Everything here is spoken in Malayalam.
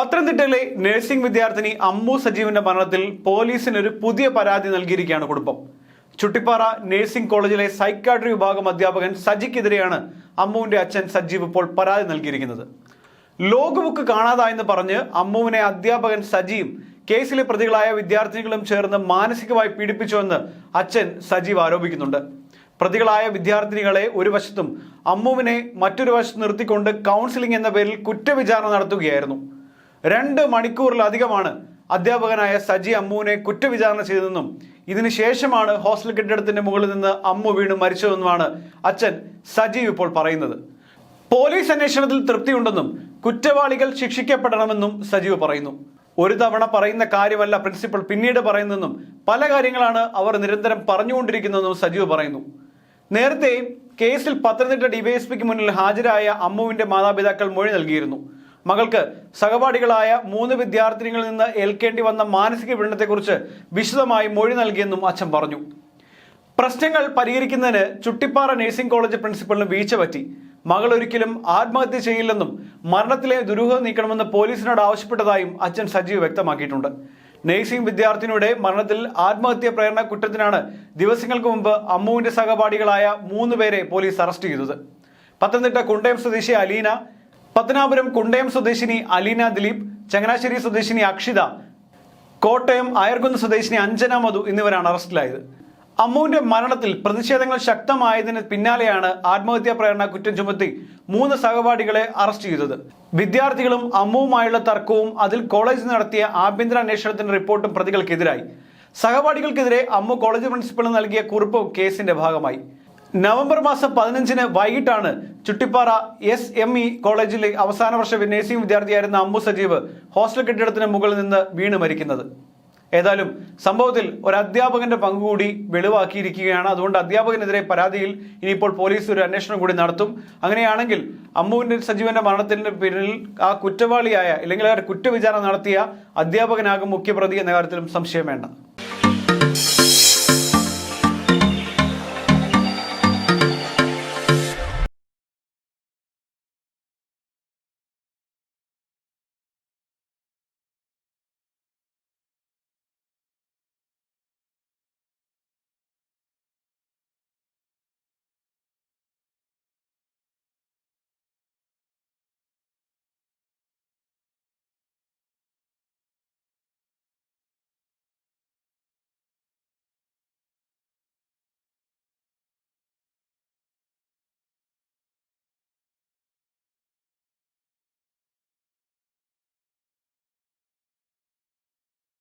പത്തനംതിട്ടയിലെ നഴ്സിംഗ് വിദ്യാർത്ഥിനി അമ്മു സജീവിന്റെ മരണത്തിൽ പോലീസിന് ഒരു പുതിയ പരാതി നൽകിയിരിക്കുകയാണ് കുടുംബം. ചുട്ടിപ്പാറ നഴ്സിംഗ് കോളേജിലെ സൈക്കാട്രി വിഭാഗം അധ്യാപകൻ സജിക്കെതിരെയാണ് അമ്മുവിന്റെ അച്ഛൻ സജീവ് ഇപ്പോൾ പരാതി നൽകിയിരിക്കുന്നത്. ലോഗ് ബുക്ക് കാണാതായെന്ന് പറഞ്ഞ് അമ്മുവിനെ അധ്യാപകൻ സജീവ് കേസിലെ പ്രതികളായ വിദ്യാർത്ഥിനികളും ചേർന്ന് മാനസികമായി പീഡിപ്പിച്ചുവെന്ന് അച്ഛൻ സജീവ് ആരോപിക്കുന്നുണ്ട്. പ്രതികളായ വിദ്യാർത്ഥിനികളെ ഒരു വശത്തും അമ്മുവിനെ മറ്റൊരു വശത്ത് നിർത്തിക്കൊണ്ട് കൗൺസിലിംഗ് എന്ന പേരിൽ കുറ്റവിചാരണ നടത്തുകയായിരുന്നു. രണ്ട് മണിക്കൂറിലധികമാണ് അധ്യാപകനായ സജി അമ്മുവിനെ കുറ്റവിചാരണ ചെയ്തതെന്നും ഇതിന് ശേഷമാണ് ഹോസ്റ്റൽ കെട്ടിടത്തിന്റെ മുകളിൽ നിന്ന് അമ്മു വീണ് മരിച്ചതെന്നുമാണ് അച്ഛൻ സജീവ് ഇപ്പോൾ പറയുന്നത്. പോലീസ് അന്വേഷണത്തിൽ തൃപ്തിയുണ്ടെന്നും കുറ്റവാളികൾ ശിക്ഷിക്കപ്പെടണമെന്നും സജീവ് പറയുന്നു. ഒരു തവണ പറയുന്ന കാര്യമല്ല പ്രിൻസിപ്പൽ പിന്നീട് പറയുന്നതെന്നും പല കാര്യങ്ങളാണ് അവർ നിരന്തരം പറഞ്ഞുകൊണ്ടിരിക്കുന്നതെന്നും സജീവ് പറയുന്നു. നേരത്തെ കേസിൽ പത്തനംതിട്ട ഡിവൈഎസ്പിക്ക് മുന്നിൽ ഹാജരായ അമ്മുവിന്റെ മാതാപിതാക്കൾ മൊഴി നൽകിയിരുന്നു. മകൾക്ക് സഹപാഠികളായ മൂന്ന് വിദ്യാർത്ഥിനികളിൽ നിന്ന് ഏൽക്കേണ്ടി വന്ന മാനസിക പീഡനത്തെക്കുറിച്ച് വിശദമായി മൊഴി നൽകിയെന്നും അച്ഛൻ പറഞ്ഞു. പ്രശ്നങ്ങൾ പരിഹരിക്കുന്നതിന് ചുട്ടിപ്പാറ നഴ്സിംഗ് കോളേജ് പ്രിൻസിപ്പലിന് വീഴ്ച പറ്റി. മകൾ ഒരിക്കലും ആത്മഹത്യ ചെയ്യില്ലെന്നും മരണത്തിലെ ദുരൂഹത നീക്കണമെന്ന് പോലീസിനോട് ആവശ്യപ്പെട്ടതായും അച്ഛൻ സജീവ് വ്യക്തമാക്കിയിട്ടുണ്ട്. നഴ്സിംഗ് വിദ്യാർത്ഥിനിയുടെ മരണത്തിൽ ആത്മഹത്യ പ്രേരണ കുറ്റത്തിനാണ് ദിവസങ്ങൾക്ക് മുമ്പ് അമ്മുവിന്റെ സഹപാഠികളായ മൂന്ന് പേരെ പോലീസ് അറസ്റ്റ് ചെയ്തത്. പത്തനംതിട്ട കുണ്ടയം സ്വദേശി അലീന പത്തനാപുരം കുണ്ടയം സ്വദേശിനി അലീന ദിലീപ് ചങ്ങനാശ്ശേരി സ്വദേശിനി അക്ഷിത കോട്ടയം അയർകുന്ന് സ്വദേശിനി അഞ്ജന മധു എന്നിവരാണ് അറസ്റ്റിലായത്. അമ്മുവിന്റെ മരണത്തിൽ പ്രതിഷേധങ്ങൾ ശക്തമായതിന് പിന്നാലെയാണ് ആത്മഹത്യാ പ്രേരണ കുറ്റം ചുമത്തി മൂന്ന് സഹപാഠികളെ അറസ്റ്റ് ചെയ്തത്. വിദ്യാർത്ഥികളും അമ്മുവുമായുള്ള തർക്കവും അതിൽ കോളേജ് നടത്തിയ ആഭ്യന്തര അന്വേഷണത്തിന്റെ റിപ്പോർട്ടും പ്രതികൾക്കെതിരായി. സഹപാഠികൾക്കെതിരെ അമ്മു കോളേജ് പ്രിൻസിപ്പൽ നൽകിയ കുറിപ്പും കേസിന്റെ ഭാഗമായി. നവംബർ മാസം പതിനഞ്ചിന് വൈകിട്ടാണ് ചുട്ടിപ്പാറ എസ് എം ഇ കോളേജിലെ അവസാന വർഷ നഴ്സിംഗ് വിദ്യാർത്ഥിയായിരുന്ന അമ്മു സജീവ് ഹോസ്റ്റൽ കെട്ടിടത്തിന് മുകളിൽ നിന്ന് വീണ് മരിക്കുന്നത്. ഏതായാലും സംഭവത്തിൽ ഒരു അധ്യാപകന്റെ പങ്കുകൂടി വെളിവാക്കിയിരിക്കുകയാണ്. അതുകൊണ്ട് അധ്യാപകനെതിരെ പരാതിയിൽ ഇനിയിപ്പോൾ പോലീസ് ഒരു അന്വേഷണം കൂടി നടത്തും. അങ്ങനെയാണെങ്കിൽ അമ്മുവിന്റെ സജീവന്റെ മരണത്തിന്റെ പിന്നിൽ ആ കുറ്റവാളിയായ അല്ലെങ്കിൽ ആ കുറ്റവിചാരണ നടത്തിയ അധ്യാപകനാകും മുഖ്യപ്രതി എന്ന കാര്യത്തിലും സംശയം വേണ്ട.